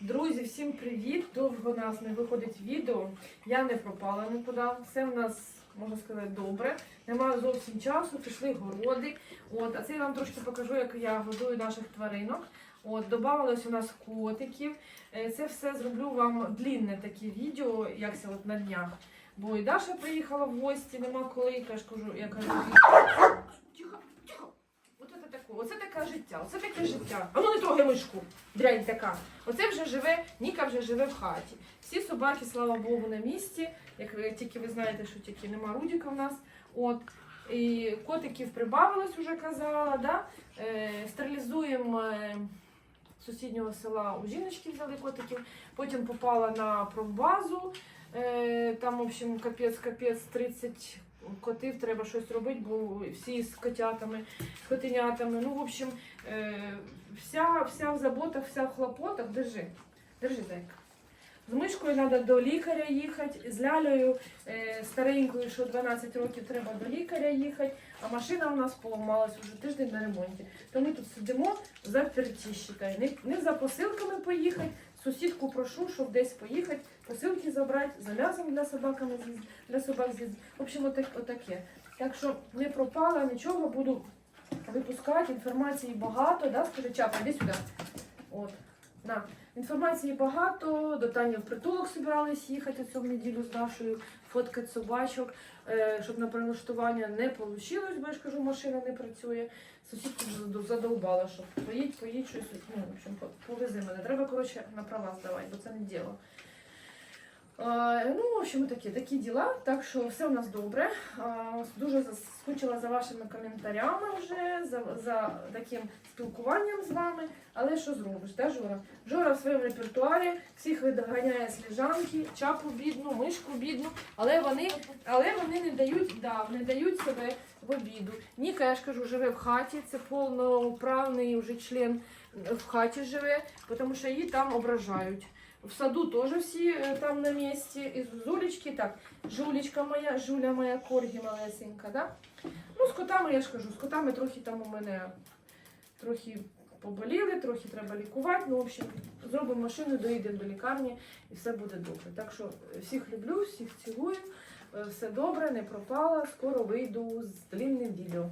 Друзі, всім привіт! Довго нас не виходить відео. Я не пропала нікуди. Все в нас, можна сказати, добре. Немає зовсім часу, пішли городи. От, а це я вам трошки покажу, як я годую наших тваринок. От, Добавилось у нас котиків. Е, Це все зроблю вам длінне таке відео, як це от на днях. Бо і Даша приїхала в гості, нема коли, я ж кажу, я кажу. Тихо. Оце таке, життя, оце таке життя. А ну не трогай мишку, дрянь така. Оце вже живе, Ніка вже живе в хаті. Всі собаки, слава Богу, на місці. Як ви тільки ви знаєте, що тільки нема Рудіка в нас. От. І котиків прибавилось, вже казала. Да? Е, стерилізуємо е, сусіднього села у жіночки взяли котиків. Потім попала на промбазу. Е, там, в общем, капець, капець, 30 котів, треба щось робити, бо всі з котятами, з котенятами. Ну, в общем, е, вся, вся в заботах, вся в хлопотах. Держи, держи, зайка. З мишкою треба до лікаря їхати, з лялею е, старенькою, що 12 років треба до лікаря їхати, а машина у нас поламалась вже тиждень на ремонті. То ми тут сидимо заперті, считай. Не, не за посилками поїхати. Сусідку прошу, щоб десь поїхати, посилки забрати, за м'ясом для собаками для собак з'їздити. В общем, отак, отаке. Так що не пропала нічого, буду випускати. Інформації багато, да? Скажи, чапа, іди сюди. От. На. Інформації багато, до Тані в притулок збирались їхати цю неділю з Дашою, фоткати собачок, е, щоб на прилаштування не вийшло, бо я ж кажу, машина не працює. Сусідку зад- задовбала, що поїдь, поїдь щось, ну, в общем, по- повези мене. Треба, коротше, на права здавати, бо це не діло. Ну, в общем, такі, такі діла. Так що все у нас добре. Дуже скучила за вашими коментарями вже, за, за таким спілкуванням з вами. Але що зробиш, да, Жора? Жора в своєму репертуарі всіх видоганяє з ліжанки, чапу бідну, мишку бідну, але вони, але вони не дають, да, не дають себе в обіду. Ніка, я ж кажу, живе в хаті, це повноправний вже член в хаті живе, тому що її там ображають. В саду теж всі е, там на місці. І Зулечки, так, Жулечка моя, Жуля моя, коргі малесенька, да? Ну, з котами, я ж кажу, з котами трохи там у мене трохи поболіли, трохи треба лікувати. Ну, в общем, зробимо машину, доїдемо до лікарні і все буде добре. Так що всіх люблю, всіх цілую. Е, Все добре, не пропала. Скоро вийду з длинним відео.